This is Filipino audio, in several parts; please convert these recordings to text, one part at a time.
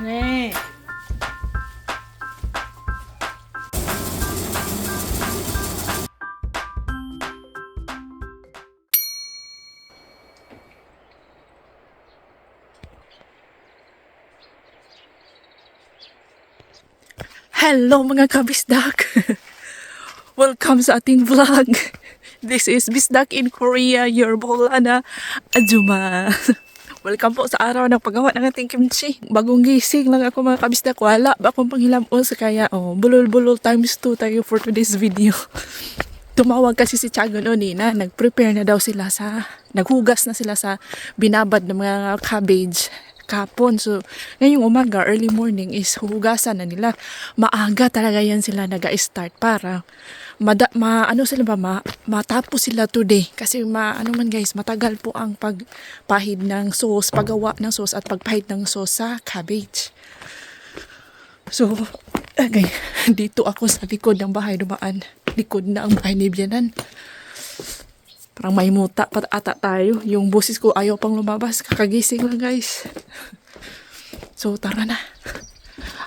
네. Hello mga kabisdak! Welcome sa ating vlog! This is Bisdak in Korea, your Bolana Ajuma. Welcome po sa araw ng paggawa ng ating kimchi. Bagong gising lang ako mga kabisdak. Wala ba akong panghilamon sa kaya oh, bulol-bulol times 2 tayo for today's video. Tumawag kasi si Tiago noon eh, na nag-prepare na daw sila sa, naghugas na sila sa binabad ng mga cabbage kapon. So, ngayong umaga, early morning is huhugasan na nila. Maaga talaga yan sila nag-start para mada, ma, ano sila ba, ma, matapos sila today. Kasi ma, ano man guys, matagal po ang pagpahid ng sauce, paggawa ng sauce at pagpahid ng sauce sa cabbage. So, agay, dito ako sa likod ng bahay dumaan. Likod na ang bahay ni Bianan. Parang may muta pa ata tayo. Yung boses ko ayaw pang lumabas. Kakagising lang guys. So, tara na.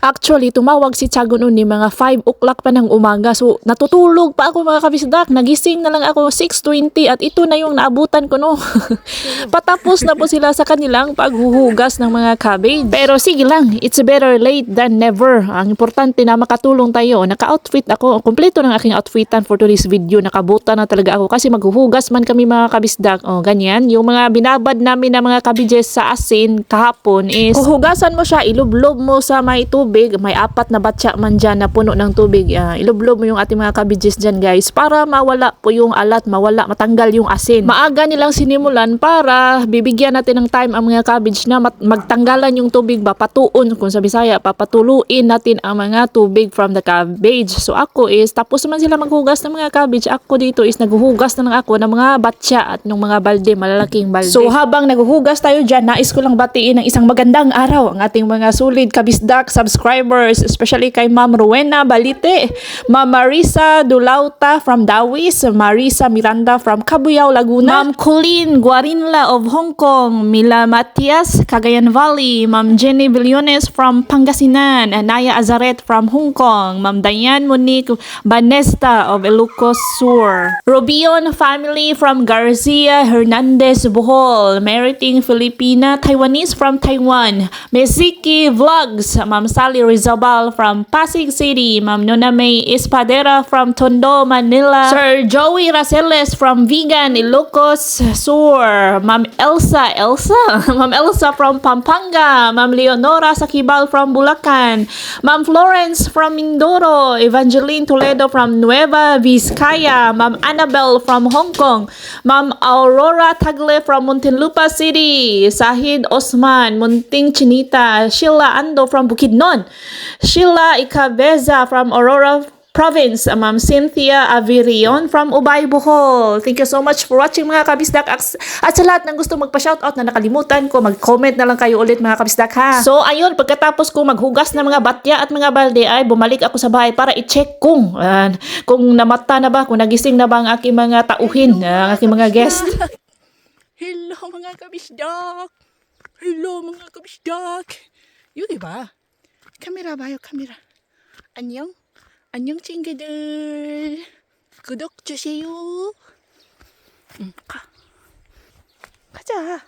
Actually, tumawag si Tiago noon ni mga 5 o'clock pa ng umaga. So, natutulog pa ako mga kabisdak. Nagising na lang ako 6.20 at ito na yung naabutan ko no. Patapos na po sila sa kanilang paghuhugas ng mga cabbage. Pero sige lang, it's better late than never. Ang importante na makatulong tayo. Naka-outfit ako. Kompleto ng aking outfitan for today's video. Nakabuta na talaga ako kasi maghuhugas man kami mga kabisdak. O, ganyan. Yung mga binabad namin na mga cabbages sa asin kahapon is huhugasan mo siya, ilublob mo sa may tubig. May apat na batya man dyan na puno ng tubig. Uh, ilublob mo yung ating mga cabbages dyan guys para mawala po yung alat, mawala, matanggal yung asin. Maaga nilang sinimulan para bibigyan natin ng time ang mga cabbage na magtanggalan yung tubig ba, patuon kung sa Bisaya, papatuluin natin ang mga tubig from the cabbage. So ako is, tapos naman sila maghugas ng mga cabbage, ako dito is naghuhugas na lang ako ng mga batya at ng mga balde, malalaking balde. So habang naghuhugas tayo dyan, nais ko lang batiin ng isang magandang araw ang ating mga solid kabisdak subscribers, especially kay Ma'am Rowena Balite, Ma'am Marisa Dulauta from Dawis, Marisa Miranda from Cabuyao, Laguna, Ma'am Colleen Guarinla of Hong Kong, Mila Matias, Cagayan Valley, Ma'am Jenny Villones from Pangasinan, Anaya Azaret from Hong Kong, Ma'am Diane Monique Banesta of Ilocos Sur, Robion family from Garcia Hernandez Bohol, Meriting Filipina Taiwanese from Taiwan, Mesiki Vlogs, Ma'am Sally Rizabal from Pasig City, Ma'am. Nona May Espadera from Tondo, Manila, Sir Joey Raceles from Vegan, Ilocos Sur, Ma'am Elsa, Elsa, Ma'am Elsa from Pampanga, Ma'am Leonora Sakibal from Bulacan, Ma'am Florence from Mindoro, Evangeline Toledo from Nueva Vizcaya, Ma'am Annabelle from Hong Kong, Ma'am Aurora Tagle from Muntinlupa City, Sahid Osman, Munting Chinita, Sheila Ando from Bukidnon, Sheila Ikabeza from Aurora Province, Ma'am Cynthia Avirion from Ubay, Bohol. Thank you so much for watching mga kabisdak. At sa lahat ng gusto magpa-shoutout na nakalimutan ko, mag-comment na lang kayo ulit mga kabisdak ha. So ayun, pagkatapos ko maghugas ng mga batya at mga balde ay bumalik ako sa bahay para i-check kung ah, kung namata na ba, kung nagising na ba ang aking mga tauhin, ah, ang aking mga guest. Hello mga kabisdak! Hello mga kabisdak! Yun diba? Ba yung kamera? 안녕? 안녕 친구들. 구독 주세요. 응, 가. 가자.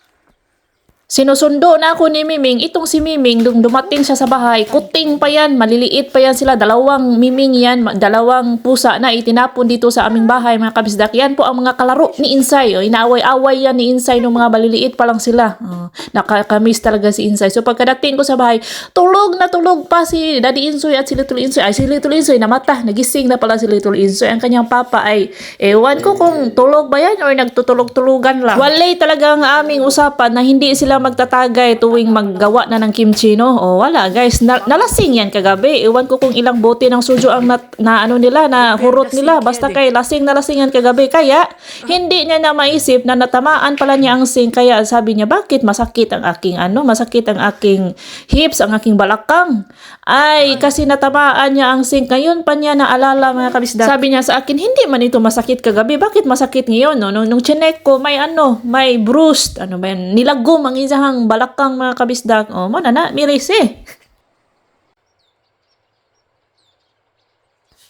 Sinusundo na ako ni Miming. Itong si Miming, nung dumating siya sa bahay, kuting pa yan, maliliit pa yan sila. Dalawang Miming yan, dalawang pusa na itinapon dito sa aming bahay, mga kabisdak. Yan po ang mga kalaro ni Insay. O, inaaway-away yan ni Insay nung mga maliliit pa lang sila. Oh, nakakamiss talaga si Insay. So pagkadating ko sa bahay, tulog na tulog pa si Daddy Insoy at si Little Insoy. Ay, si Little Insoy namata. Nagising na pala si Little Insoy. Ang kanyang papa ay, ewan ko kung tulog ba yan or nagtutulog-tulugan lang. Walay talaga ang aming usapan na hindi sila magtatagay tuwing maggawa na ng kimchi, no? O wala, guys. Na- nalasing yan kagabi. Ewan ko kung ilang bote ng sujo ang nat- na ano nila, na hurot nila. Basta kay lasing na lasing yan kagabi. Kaya, hindi niya na maisip na natamaan pala niya ang sing. Kaya sabi niya, bakit masakit ang aking ano? Masakit ang aking hips, ang aking balakang. Ay, kasi natamaan niya ang sing. Ngayon pa niya naalala mga kabisda. Sabi niya sa akin, hindi man ito masakit kagabi. Bakit masakit ngayon? No? Nung, nung chinek ko, may ano, may bruised, ano ba yan, nilagom ang isahang balakang mga kabisdak. O, mo na na, miris eh.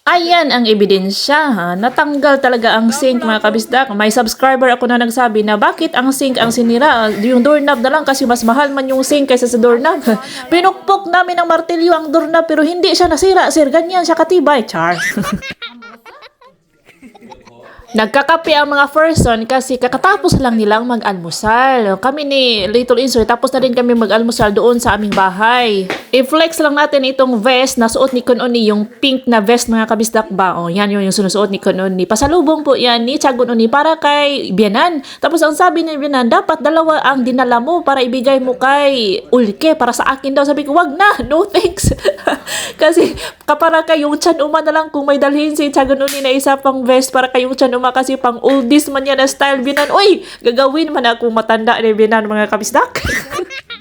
Ayan ang ebidensya. Ha? Natanggal talaga ang sink mga kabisdak. May subscriber ako na nagsabi na bakit ang sink ang sinira? Yung doorknob na lang kasi mas mahal man yung sink kaysa sa doorknob. Pinukpok namin ng martilyo ang doorknob pero hindi siya nasira. Sir, ganyan siya katibay. Char. Nagkakape ang mga person kasi kakatapos lang nilang mag-almusal. Kami ni Little Insert, tapos na rin kami mag-almusal doon sa aming bahay. I-flex lang natin itong vest na suot ni Kunoni, yung pink na vest mga kabisdak ba. O, yan yun yung sinusuot ni Kunoni. Pasalubong po yan ni Chagun Oni para kay Bianan. Tapos ang sabi ni Bianan, dapat dalawa ang dinala mo para ibigay mo kay Ulke para sa akin daw. Sabi ko, wag na, no thanks. kasi kapara kay yung Chan Uma na lang kung may dalhin si Chagun Oni na isa pang vest para kay yung Chan Uma kasi pang oldies man yan na style Bianan. Uy, gagawin man ako matanda ni Bianan mga kabisdak.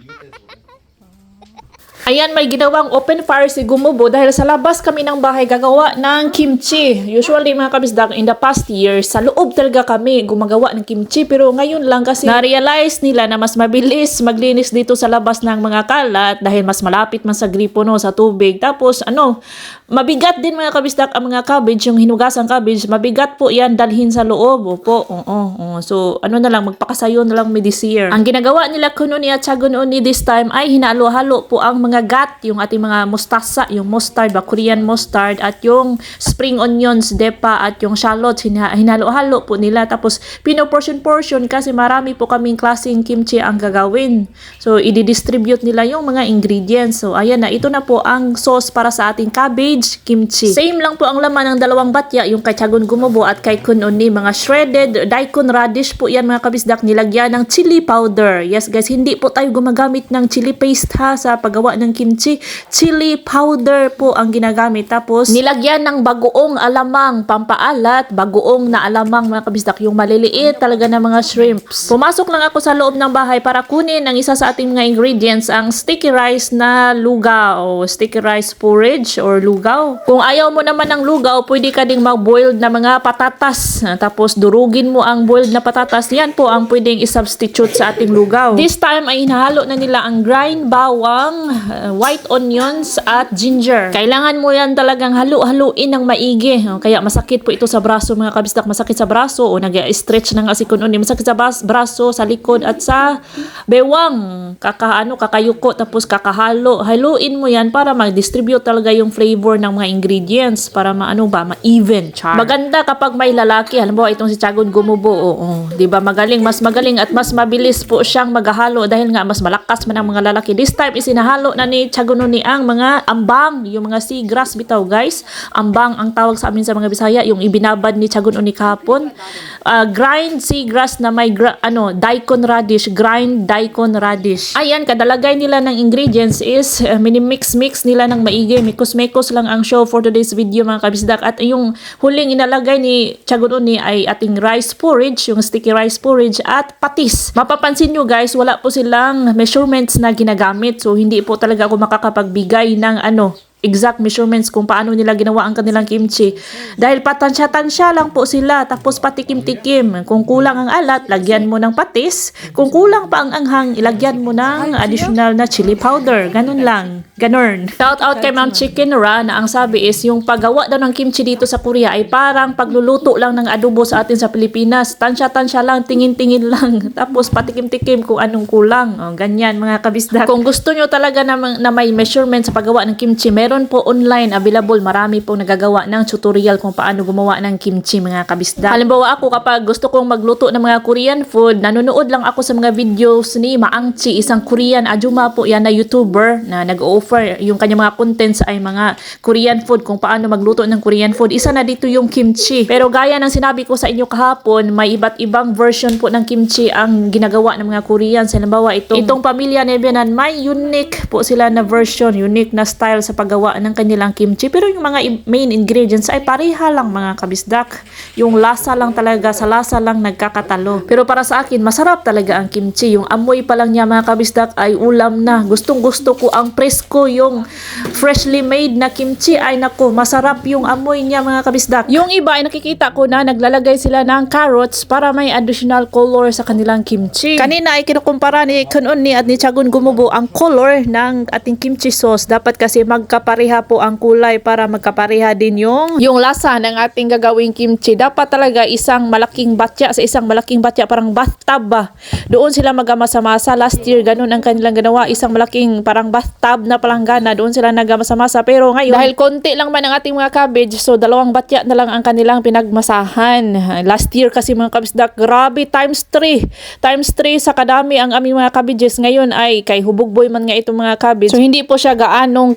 Ayan, may ginawang open fire si Gumubo dahil sa labas kami ng bahay gagawa ng kimchi. Usually mga kabisdak, in the past years, sa loob talaga kami gumagawa ng kimchi. Pero ngayon lang kasi na-realize nila na mas mabilis maglinis dito sa labas ng mga kalat dahil mas malapit man sa gripo no, sa tubig. Tapos ano, mabigat din mga kabisdak ang mga cabbage, yung hinugasang cabbage, mabigat po yan dalhin sa loob. Opo, oo, oo. So ano na lang, magpakasayo na lang may this year. Ang ginagawa nila Kununi at Chagununi this time ay hinalo-halo po ang mga gat, yung ating mga mustasa, yung mustard, ba, Korean mustard, at yung spring onions, depa, at yung shallots, hina- hinalo-halo po nila. Tapos, pino-portion-portion kasi marami po kaming klaseng kimchi ang gagawin. So, i-distribute nila yung mga ingredients. So, ayan na, ito na po ang sauce para sa ating cabbage kimchi. Same lang po ang laman ng dalawang batya, yung kay Chagun Gumubo at kay Kun Oni, mga shredded daikon radish po yan mga kabisdak, nilagyan ng chili powder. Yes guys, hindi po tayo gumagamit ng chili paste ha sa paggawa ng kimchi. Chili powder po ang ginagamit. Tapos, nilagyan ng bagoong alamang pampaalat, bagoong na alamang mga kabisdak, yung maliliit talaga ng mga shrimps. Pumasok lang ako sa loob ng bahay para kunin ang isa sa ating mga ingredients, ang sticky rice na lugaw, sticky rice porridge or lugaw. Kung ayaw mo naman ng lugaw, pwede ka ding mag-boiled na mga patatas. Tapos durugin mo ang boiled na patatas. Yan po ang pwedeng i-substitute sa ating lugaw. This time ay hinahalo na nila ang grind bawang, white onions at ginger. Kailangan mo yan talagang halu-haluin ng maigi. Oh, Kaya masakit po ito sa braso mga kabistak. Masakit sa braso o nag-stretch ng asikon uni. Masakit sa braso, sa likod at sa bewang. Kakaano, kakayuko tapos kakahalo. Haluin mo yan para mag-distribute talaga yung flavor ng mga ingredients para maano ba, ma-even. Char. Maganda kapag may lalaki. Halimbawa itong si Chagon Gumubo. Oo, 'di ba? Magaling, mas magaling at mas mabilis po siyang maghahalo dahil nga mas malakas man ang mga lalaki. This time isinahalo na ni Chagon ni ang mga ambang, yung mga seagrass bitaw, guys. Ambang ang tawag sa amin sa mga Bisaya, yung ibinabad ni Chagon ni kahapon. Uh, grind seagrass na may gra- ano, daikon radish, grind daikon radish. Ayan, kadalagay nila ng ingredients is uh, mini-mix-mix nila ng maigi. Mikos-mikos lang ang show for today's video mga kabisdak. At yung huling inalagay ni Chagun ni ay ating rice porridge, yung sticky rice porridge at patis. Mapapansin nyo guys, wala po silang measurements na ginagamit. So hindi po talaga ako makakapagbigay ng ano, exact measurements kung paano nila ginawa ang kanilang kimchi. Dahil patansya-tansya lang po sila, tapos patikim-tikim. Kung kulang ang alat, lagyan mo ng patis. Kung kulang pa ang anghang, ilagyan mo ng additional na chili powder. Ganun lang. Ganun. Shout out kay Ma'am Chicken Ra na ang sabi is yung paggawa daw ng kimchi dito sa Korea ay parang pagluluto lang ng adobo sa atin sa Pilipinas. Tansya-tansya lang, tingin-tingin lang. Tapos patikim-tikim kung anong kulang. O, ganyan mga kabisdak. Kung gusto nyo talaga na, na may measurement sa paggawa ng kimchi, meron po online available. Marami pong nagagawa ng tutorial kung paano gumawa ng kimchi mga kabisdak. Halimbawa ako kapag gusto kong magluto ng mga Korean food, nanonood lang ako sa mga videos ni Maangchi, isang Korean ajuma po yan na YouTuber na nag-offer yung kanyang mga contents ay mga Korean food kung paano magluto ng Korean food. Isa na dito yung kimchi. Pero gaya ng sinabi ko sa inyo kahapon, may iba't ibang version po ng kimchi ang ginagawa ng mga Koreans. Halimbawa itong, itong pamilya ni may unique po sila na version, unique na style sa paggawa ng kanilang kimchi. Pero yung mga main ingredients ay pareha lang mga kabisdak. Yung lasa lang talaga, sa lasa lang nagkakatalo. Pero para sa akin, masarap talaga ang kimchi. Yung amoy pa lang niya mga kabisdak ay ulam na. Gustong gusto ko ang presko, yung freshly made na kimchi ay nako, masarap yung amoy niya mga kabisdak. Yung iba ay nakikita ko na naglalagay sila ng carrots para may additional color sa kanilang kimchi. Kanina ay kinukumpara ni Kunun ni at ni Chagun Gumubo ang color ng ating kimchi sauce. Dapat kasi magka magkapareha po ang kulay para magkapareha din yung yung lasa ng ating gagawing kimchi. Dapat talaga isang malaking batya sa isang malaking batya parang bathtub ba. Doon sila magamasa-masa last year ganun ang kanilang ginawa isang malaking parang bathtub na palanggana doon sila nagamasa-masa pero ngayon dahil konti lang man ang ating mga cabbage so dalawang batya na lang ang kanilang pinagmasahan. Last year kasi mga kabisdak grabe times 3 times 3 sa kadami ang aming mga cabbages ngayon ay kay hubog-boy man nga itong mga cabbage. So hindi po siya gaanong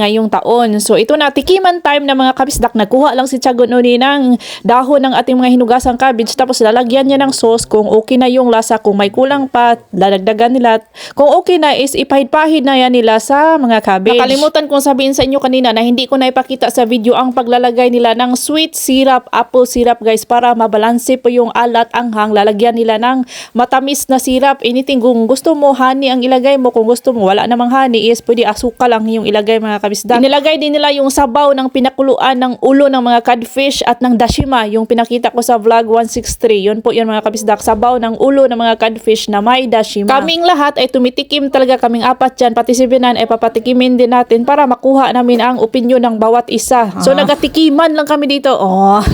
ngayong taon. So ito na tikiman time na mga kabisdak nagkuha lang si Tiago Nuni ng dahon ng ating mga hinugasang cabbage tapos lalagyan niya ng sauce kung okay na yung lasa kung may kulang pa lalagdagan nila kung okay na is ipahid-pahid na yan nila sa mga cabbage. Nakalimutan kong sabihin sa inyo kanina na hindi ko na ipakita sa video ang paglalagay nila ng sweet syrup, apple syrup guys para mabalanse po yung alat anghang lalagyan nila ng matamis na syrup. Anything kung gusto mo honey ang ilagay mo kung gusto mo wala namang honey is pwede asukal lang yung ilagay mga kabisda. Inilagay din nila yung sabaw ng pinakuluan ng ulo ng mga codfish at ng dashima yung pinakita ko sa vlog 163. Yun po yun mga kabisdak sabaw ng ulo ng mga codfish na may dashima. Kaming lahat ay tumitikim talaga kaming apat dyan pati si Binan ay papatikimin din natin para makuha namin ang opinion ng bawat isa. So nagatikiman lang kami dito. Oh.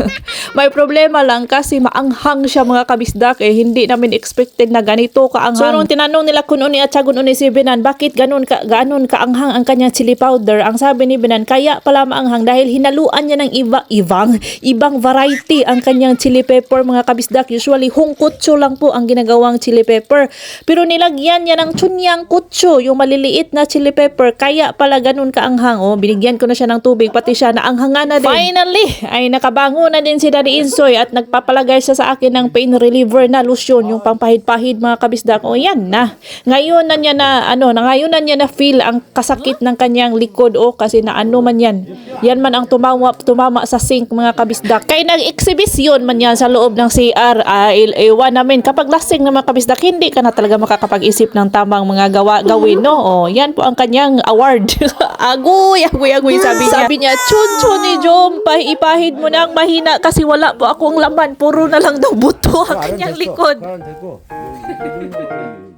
may problema lang kasi maanghang siya mga kabisdak eh hindi namin expected na ganito kaanghang. So nung tinanong nila kung ni at Tiago ni si Binan bakit ganun ka ganon kaanghang ang kanyang chili powder. Ang sabi ni Binan kaya pala maanghang dahil hinaluan niya ng iba ibang ibang variety ang kanyang chili pepper mga kabisdak. Usually hung kutso lang po ang ginagawang chili pepper. Pero nilagyan niya ng chunyang kutso yung maliliit na chili pepper. Kaya pala ganun kaanghang. Oh binigyan ko na siya ng tubig pati siya naanghangan na din. Finally! Ay nakabango na din si Daddy Insoy at nagpapalagay siya sa akin ng pain reliever na lotion yung pampahid-pahid mga kabisdak. Oh yan na. Ngayon na niya na ano na ngayon na niya na feel ang kasakit ng kanyang likod oh kasi na ano man yan. Yan man ang tumama tumama sa sink mga kabisdak kay nag-exhibition man yan sa loob ng CR ah, il- ewan namin. Kapag lasing na mga kabisdak hindi ka na talaga makakapag-isip ng tamang mga gawa gawin no? Oh yan po ang kanyang award. Agoy agoy agoy sabi niya. Sabi niya chun chun ni Jom ipahid mo na ang mahina kasi wala po akong laman. Puro na lang daw buto ang kanyang likod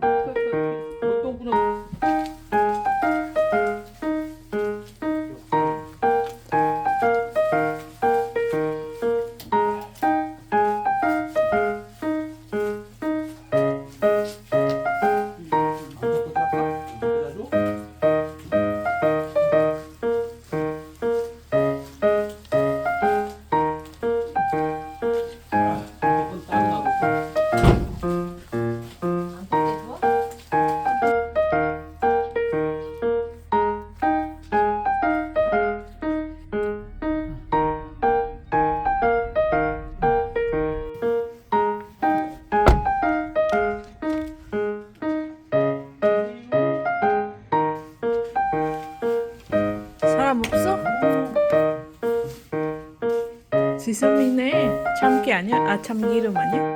지섭이네. 참깨 아니야? 아 참기름 아니야?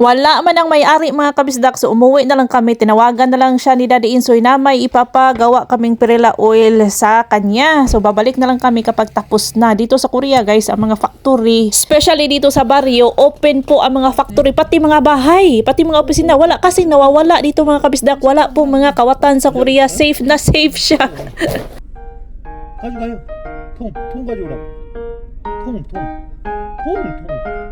Wala man ang may-ari mga kabisdak so umuwi na lang kami. Tinawagan na lang siya ni Daddy Insoy na may ipapagawa kaming perilla oil sa kanya. So babalik na lang kami kapag tapos na. Dito sa Korea guys, ang mga factory, especially dito sa barrio, open po ang mga factory, pati mga bahay, pati mga opisina. Wala kasi nawawala dito mga kabisdak. Wala po mga kawatan sa Korea. Safe na safe siya. 가져가요. 통, 통 가져오라고. 통, 통. 통, 통.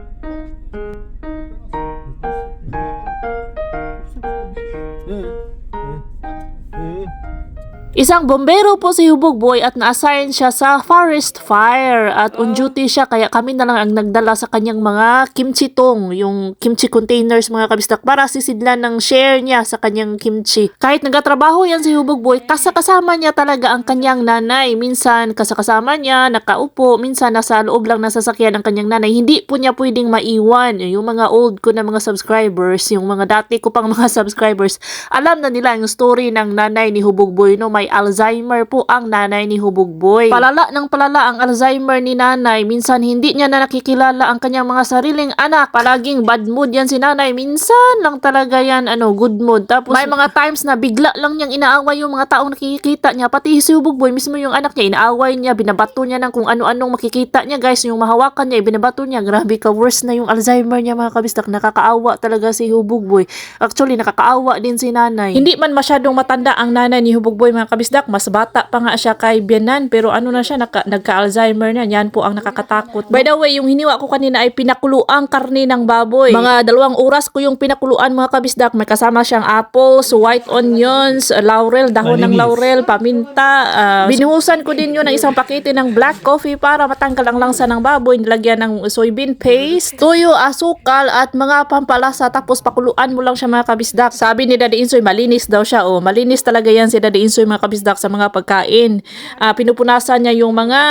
Isang bombero po si Hubog Boy at na-assign siya sa forest fire at on duty siya kaya kami na lang ang nagdala sa kanyang mga kimchi tong, yung kimchi containers mga kabistak para sisidlan ng share niya sa kanyang kimchi. Kahit nagatrabaho yan si Hubog Boy, kasakasama niya talaga ang kanyang nanay. Minsan kasakasama niya, nakaupo, minsan nasa loob lang ng sasakyan ng kanyang nanay. Hindi po niya pwedeng maiwan. Yung mga old ko na mga subscribers, yung mga dati ko pang mga subscribers, alam na nila yung story ng nanay ni Hubog Boy no may Alzheimer po ang nanay ni Hubog Boy. Palala ng palala ang Alzheimer ni nanay. Minsan hindi niya na nakikilala ang kanyang mga sariling anak. Palaging bad mood yan si nanay. Minsan lang talaga yan ano good mood. Tapos may mga times na bigla lang niyang inaaway yung mga taong nakikita niya. Pati si Hubog Boy mismo yung anak niya inaaway niya. Binabato niya ng kung ano-anong makikita niya guys. Yung mahawakan niya binabato niya. Grabe ka worse na yung Alzheimer niya mga kabistak. Nakakaawa talaga si Hubog Boy. Actually nakakaawa din si nanay. Hindi man masyadong matanda ang nanay ni Hubog Boy mga kabisdak, mas bata pa nga siya kay Bianan, pero ano na siya, naka, nagka-Alzheimer na, yan po ang nakakatakot. By the way, yung hiniwa ko kanina ay pinakuluang karne ng baboy. Mga dalawang oras ko yung pinakuluan mga kabisdak, may kasama siyang apples, white onions, laurel, dahon ng Malinis. laurel, paminta, ah, binuhusan ko din yun ng isang pakete ng black coffee para matanggal ang langsa ng baboy, nilagyan ng soybean paste, tuyo, asukal, at mga pampalasa, tapos pakuluan mo lang siya mga kabisdak. Sabi ni Daddy Insoy, malinis daw siya, oh, malinis talaga yan si Daddy Insoy mga kabisdak sa mga pagkain. Ah, pinupunasan niya yung mga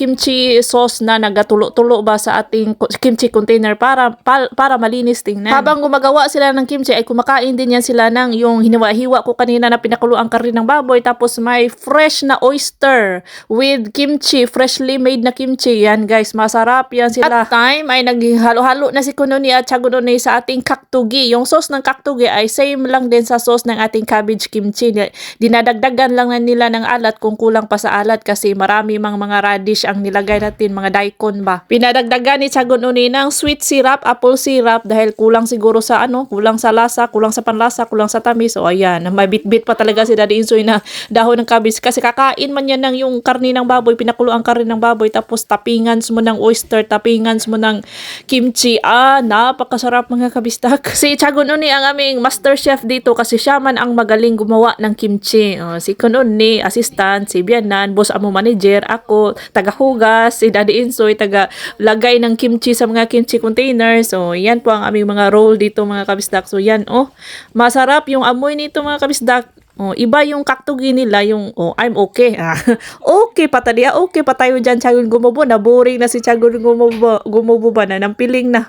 kimchi sauce na nagatulo-tulo ba sa ating kimchi container para pa- para malinis tingnan. Habang gumagawa sila ng kimchi ay kumakain din yan sila ng yung hiniwa-hiwa ko kanina na pinakulo ang karne ng baboy tapos may fresh na oyster with kimchi, freshly made na kimchi. Yan guys, masarap yan sila. At time ay naghalo-halo na si Kunoni at Chagunoni sa ating kaktugi. Yung sauce ng kaktugi ay same lang din sa sauce ng ating cabbage kimchi. Dinadagdagan lang na nila ng alat kung kulang pa sa alat kasi marami mang mga radish ang nilagay natin, mga daikon ba. Pinadagdagan ni Chagunoni ng sweet syrup, apple syrup dahil kulang siguro sa ano, kulang sa lasa, kulang sa panlasa, kulang sa tamis. O ayan, may bit-bit pa talaga si Daddy Insoy na dahon ng cabbage kasi kakain man yan ng yung karni ng baboy, pinakulo ang karni ng baboy tapos tapingan mo ng oyster, tapingan mo ng kimchi. Ah, napakasarap mga kabistak. Si Chagunoni ang aming master chef dito kasi siya man ang magaling gumawa ng kimchi. Oh, si Kunoni, assistant, si Bianan, boss amo manager, ako, taga-hugas, si Daddy Insoy, taga-lagay ng kimchi sa mga kimchi containers. So, yan po ang aming mga role dito mga kabisdak. So, yan, oh, masarap yung amoy nito mga kabisdak. Oh, iba yung kaktugi nila, yung, oh, I'm okay. Ah, okay pa tadiya, okay pa tayo dyan, Chagun Gumubo. Na boring na si Chagun Gumubo, Gumubo ba na, nampiling na.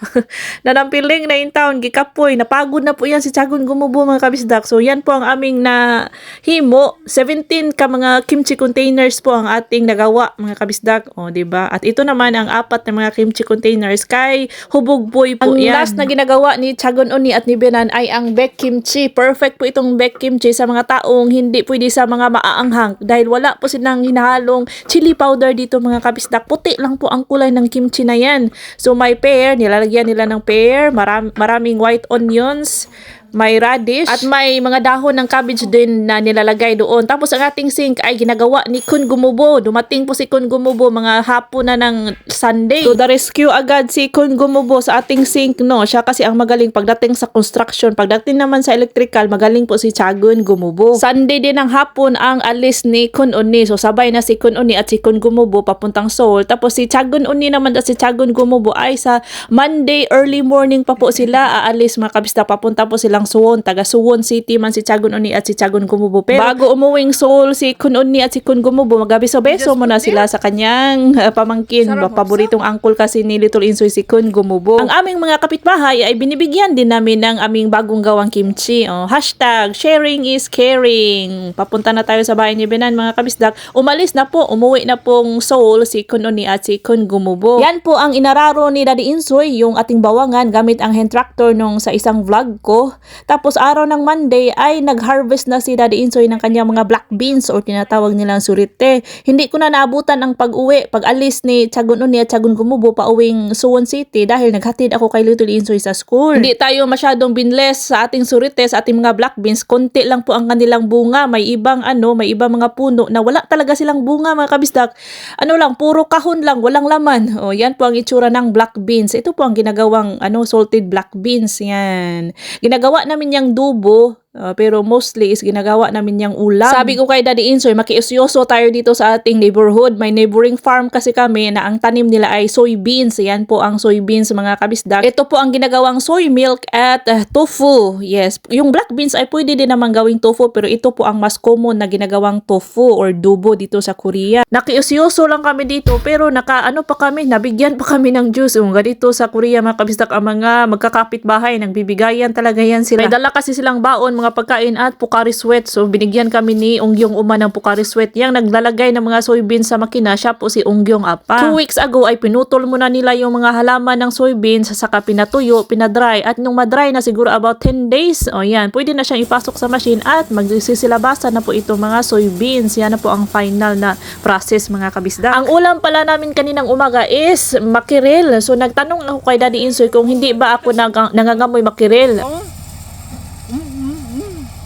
na nampiling na in town, gikapoy. Napagod na po yan si Chagun Gumubo, mga kabisdak. So, yan po ang aming na himo. 17 ka mga kimchi containers po ang ating nagawa, mga kabisdak. Oh, di ba At ito naman ang apat na mga kimchi containers kay Hubog Boy po Ang yan. last na ginagawa ni Chagon Oni at ni Benan ay ang back kimchi. Perfect po itong back kimchi sa mga taong hindi pwede sa mga maaanghang dahil wala po silang hinahalong chili powder dito mga kabisdak. Puti lang po ang kulay ng kimchi na yan. So may pear, nilalagyan nila ng pear, maram, maraming white onions, may radish, at may mga dahon ng cabbage din na nilalagay doon. Tapos ang ating sink ay ginagawa ni Kun Gumubo. Dumating po si Kun Gumubo mga hapon na ng Sunday. To the rescue agad si Kun Gumubo sa ating sink, no? Siya kasi ang magaling pagdating sa construction. Pagdating naman sa electrical, magaling po si Chagun Gumubo. Sunday din ng hapon ang alis ni Kun Uni. So sabay na si Kun Uni at si Kun Gumubo papuntang Seoul. Tapos si Chagun Uni naman at si Chagun Gumubo ay sa Monday early morning pa po sila aalis mga kabista. Papunta po silang Suwon. Taga Suwon City man si Chagun Uni at si Chagun Gumubo. Pero bago umuwing Seoul si Kun Uni at si Kun Gumubo, magabiso-beso muna sila sa kanyang uh, pamangkin. Paboritong uncle kasi ni Little Insoy si Kun Gumubo. Ang aming mga kapitbahay ay binibigyan din namin ng aming bagong gawang kimchi. Oh, hashtag sharing is caring. Papunta na tayo sa bahay ni Benan mga kabisdak. Umalis na po, umuwi na pong Seoul si Kun Uni at si Kun Gumubo. Yan po ang inararo ni Daddy Insoy, yung ating bawangan gamit ang hand tractor nung sa isang vlog ko. Tapos araw ng Monday ay nag-harvest na si Daddy Insoy ng kanyang mga black beans or tinatawag nilang surite. Hindi ko na naabutan ang pag-uwi, pag-alis ni Chagun Uni at Chagun Gumubo pa uwing Suwon City dahil naghatid ako kay Little Insoy sa school. Hindi tayo masyadong binless sa ating surite, sa ating mga black beans. Konti lang po ang kanilang bunga. May ibang ano, may ibang mga puno na wala talaga silang bunga mga kabisdak. Ano lang, puro kahon lang, walang laman. O, yan po ang itsura ng black beans. Ito po ang ginagawang ano, salted black beans. Yan. Ginagawa namin yung dubo Uh, pero mostly is ginagawa namin yung ulam. Sabi ko kay Daddy Insoy, makiusyoso tayo dito sa ating neighborhood. May neighboring farm kasi kami na ang tanim nila ay soybeans. Yan po ang soybeans mga kabisdak. Ito po ang ginagawang soy milk at uh, tofu. Yes, yung black beans ay pwede din naman gawing tofu pero ito po ang mas common na ginagawang tofu or dubo dito sa Korea. Nakiusyoso lang kami dito pero naka ano pa kami, nabigyan pa kami ng juice. Yung ganito sa Korea mga kabisdak ang mga magkakapit bahay, nagbibigayan talaga yan sila. May dala kasi silang baon, mga pagkain at Pocari Sweat. So binigyan kami ni Onggyong Uma ng Pocari Sweat. Yang naglalagay ng mga soybeans sa makina, siya po si Onggyong Apa. Two weeks ago ay pinutol muna nila yung mga halaman ng soybeans, saka pinatuyo, pinadry. At nung madry na siguro about 10 days, o yan, pwede na siyang ipasok sa machine at magsisilabasan na po itong mga soybeans. Yan na po ang final na process mga kabisda. Ang ulam pala namin kaninang umaga is makirel. So nagtanong ako kay Daddy Insoy kung hindi ba ako nang nangangamoy makirel.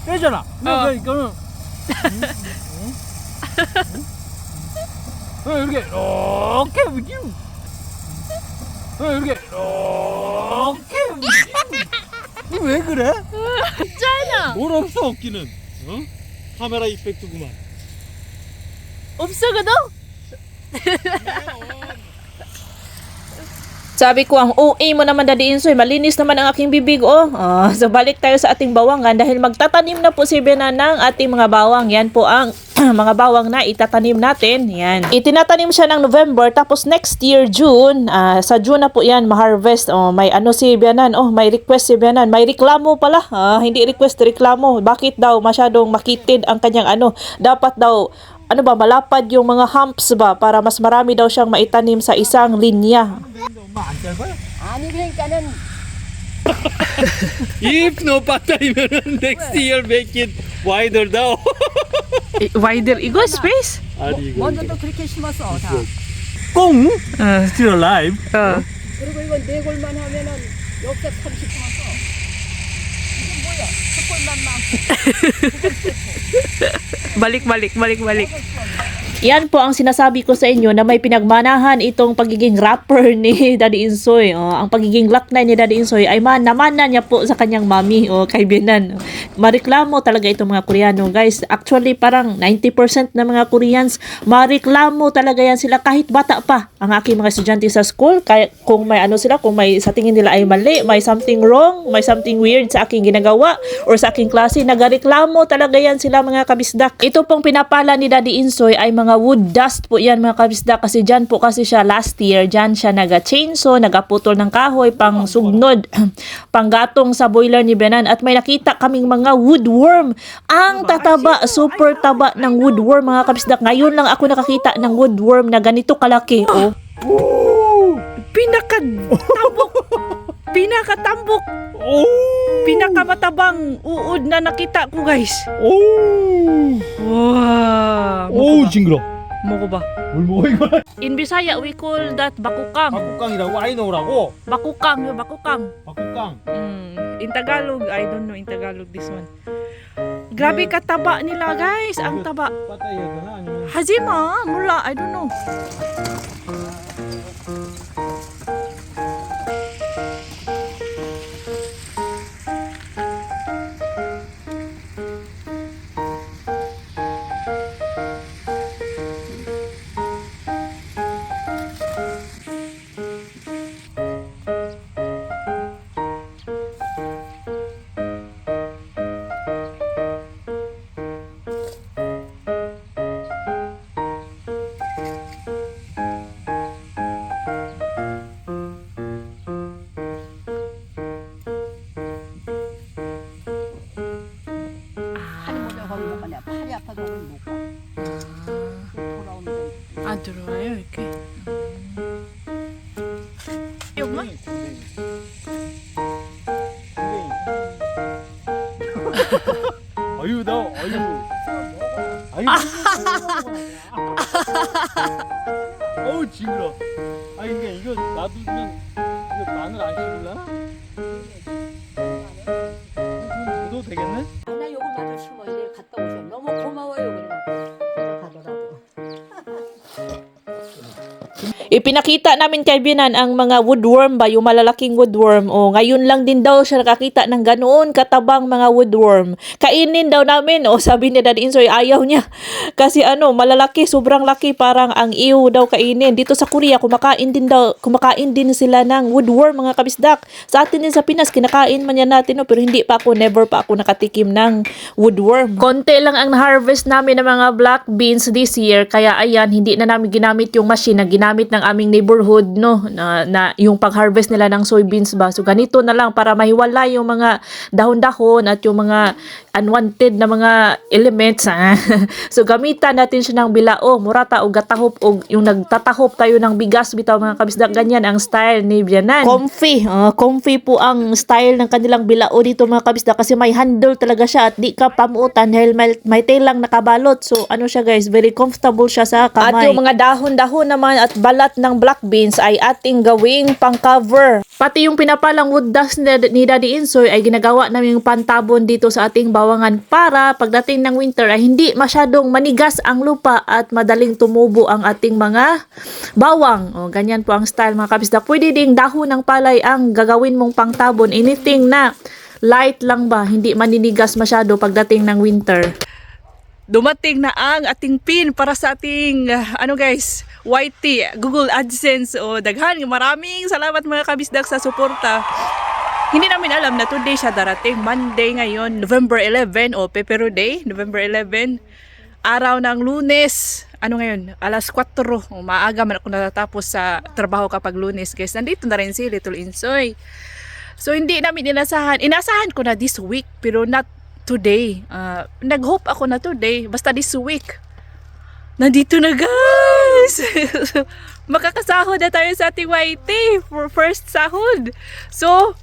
빼잖아. 어. 이거 이거는 왜 이렇게 이렇게 움직여? 왜 이렇게 이렇게 움직여? 너왜 그래? 있잖아. 뭘 없어 없기는. 어? 카메라 이펙트구만. 없어 그도? Sabi ko, ang OA mo naman Daddy Insoy, malinis naman ang aking bibig, oh. Ah, so balik tayo sa ating bawangan dahil magtatanim na po si Bena ng ating mga bawang. Yan po ang mga bawang na itatanim natin. Yan. Itinatanim siya ng November tapos next year June, ah, sa June na po yan ma-harvest. Oh, may ano si Bianan, oh, may request si Bianan. May reklamo pala. Ah, hindi request, reklamo. Bakit daw masyadong makitid ang kanyang ano? Dapat daw ano ba, malapad yung mga humps ba para mas marami daw siyang maitanim sa isang linya. 엄마 안 짧아요? 아니 그러니까는 If no part-time면 next year make it wider now. Wider 이거 space? 아니 이거 먼저 또 그렇게 심었어 다. 꽁 어. still alive. 어. 그리고 이건 네 골만 하면은 역대 30 심었 Balik balik balik balik. Yan po ang sinasabi ko sa inyo na may pinagmanahan itong pagiging rapper ni Daddy Insoy. Oh, ang pagiging laknay ni Daddy Insoy ay man naman na niya po sa kanyang mami o kay Benan. Mareklamo talaga itong mga Koreano guys. Actually parang 90% ng mga Koreans mareklamo talaga yan sila kahit bata pa. Ang aking mga estudyante sa school, kaya kung may ano sila, kung may sa tingin nila ay mali, may something wrong, may something weird sa aking ginagawa or sa aking klase, nagareklamo talaga yan sila mga kabisdak. Ito pong pinapala ni Daddy Insoy ay mga wood dust po yan mga kabisdak kasi dyan po kasi siya last year, dyan siya naga-chainsaw, nagaputol ng kahoy, pang sugnod, panggatong sa boiler ni Benan at may nakita kaming mga woodworm. Ang tataba, super taba ng woodworm mga kabisdak. Ngayon lang ako nakakita ng woodworm na ganito kalaki. Oh. Pinakatambok. Pinakatambok. 오. Pinakamatabang uod na nakita ko guys. 오. Wow. 오 징그러. Mo ba? 뭘 먹어 이거? In Bisaya we call that bakukang. bakuk강이라고 아이노라고. Bakukang, yung bakukang. bakuk강. Mm, in Tagalog, I don't know in Tagalog this one. Grabe kataba nila guys, ang taba. 빠따이 해야 되나 아니면 Hajima, mula, I don't know. Ipinakita namin kay Binan ang mga woodworm ba, yung malalaking woodworm. O, ngayon lang din daw siya nakakita ng ganoon katabang mga woodworm. Kainin daw namin. O, sabi ni Daddy Insoy, ayaw niya. Kasi ano, malalaki, sobrang laki, parang ang iyo daw kainin. Dito sa Korea, kumakain din daw, kumakain din sila ng woodworm, mga kabisdak. Sa atin din sa Pinas, kinakain man yan natin, no? pero hindi pa ako, never pa ako nakatikim ng woodworm. Konti lang ang harvest namin ng mga black beans this year, kaya ayan, hindi na namin ginamit yung machine na ginamit ng aming neighborhood, no, na, na yung pag-harvest nila ng soybeans ba. So ganito na lang para mahiwala yung mga dahon-dahon at yung mga unwanted na mga elements. ah. so gamitan natin siya ng bilao, murata o gatahop o yung nagtatahop tayo ng bigas bitaw mga kabisdak ganyan ang style ni Bianan. Comfy, ah, comfy po ang style ng kanilang bilao dito mga kabisdak kasi may handle talaga siya at di ka pamuutan dahil may, may telang nakabalot. So ano siya guys, very comfortable siya sa kamay. At yung mga dahon-dahon naman at balat ng black beans ay ating gawing pang-cover. Pati yung pinapalang wood dust ni, Daddy Insoy ay ginagawa namin yung pantabon dito sa ating bawangan para pagdating ng winter ay hindi masyadong manigas ang lupa at madaling tumubo ang ating mga bawang. O, ganyan po ang style mga kabisda. Pwede ding dahon ng palay ang gagawin mong pangtabon. Anything na light lang ba, hindi maninigas masyado pagdating ng winter. Dumating na ang ating pin para sa ating uh, ano guys YT Google AdSense. O daghan maraming salamat mga kabisdak sa suporta. Hindi namin alam na today siya darating. Monday ngayon November 11 o Pepero Day November 11 araw ng lunes. Ano ngayon? Alas 4 o maaga man ako natatapos sa trabaho kapag lunes guys. Nandito na rin si Little Insoy. So hindi namin inasahan. Inasahan ko na this week pero not today. Ah, nag-hope ako na today basta this week. Nandito na guys. Makakasahod na tayo sa ating YT for first sahod. So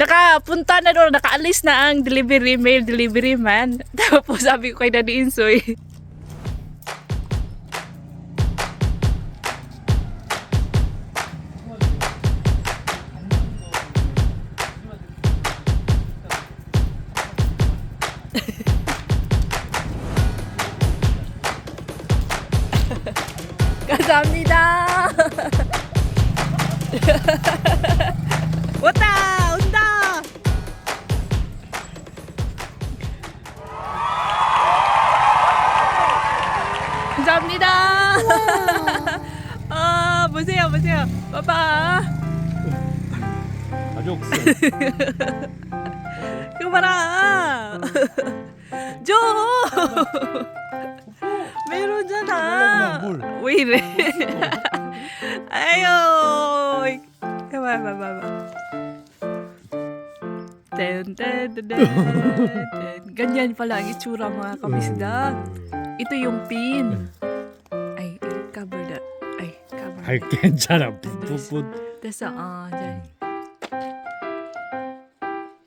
nakapunta na doon, nakaalis na ang delivery mail delivery man. Tapos sabi ko kay Daddy Insoy, 감사합니다. 아 보세요 보세요. 봐봐. 이거 봐라. 줘. 메론잖아. 왜 이래? 아유. 봐봐, 봐봐. Ganyan pala ang itsura mga kabisda. Ito yung pin. Ay, eh, cover that. Ay, cover. 아 괜찮아. 붓붓. 됐어. 어.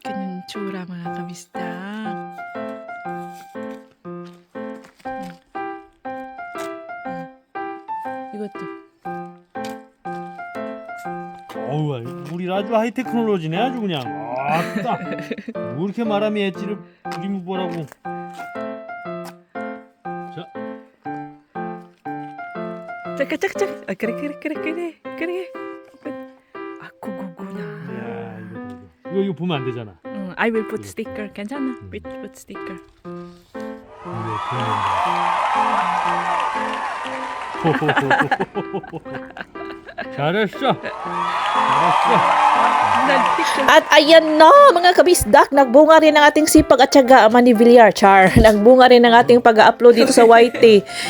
Ganyan yung tsura mga kabisda. Mm. Mm. 이것도. 어우, 우리 아주 하이 테크놀로지네 아주 그냥. 아따. 뭐 이렇게 말하면 엣지를 리무버라고. 잠깐, 잠깐. 아, 그래, 그래, 그래, 그래, 그래. 아, 구구구나. 야 이거 이거 이거 보면 안 되잖아. 응, I will put sticker. 괜찮아. Put, put sticker. 이거 보면 잘했어. 잘했어. At ayan na mga kabisdak, nagbunga rin ang ating sipag at syaga Manny Villar, char. Nagbunga rin ang ating pag-upload dito sa YT.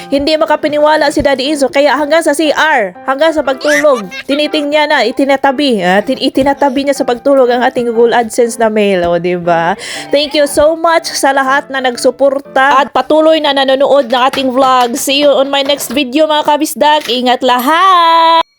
Hindi makapiniwala si Daddy Inzo, kaya hanggang sa CR, hanggang sa pagtulog, tiniting niya na, itinatabi, tin itinatabi niya sa pagtulog ang ating Google AdSense na mail, o diba? Thank you so much sa lahat na nagsuporta at patuloy na nanonood ng ating vlog. See you on my next video mga kabisdak. Ingat lahat!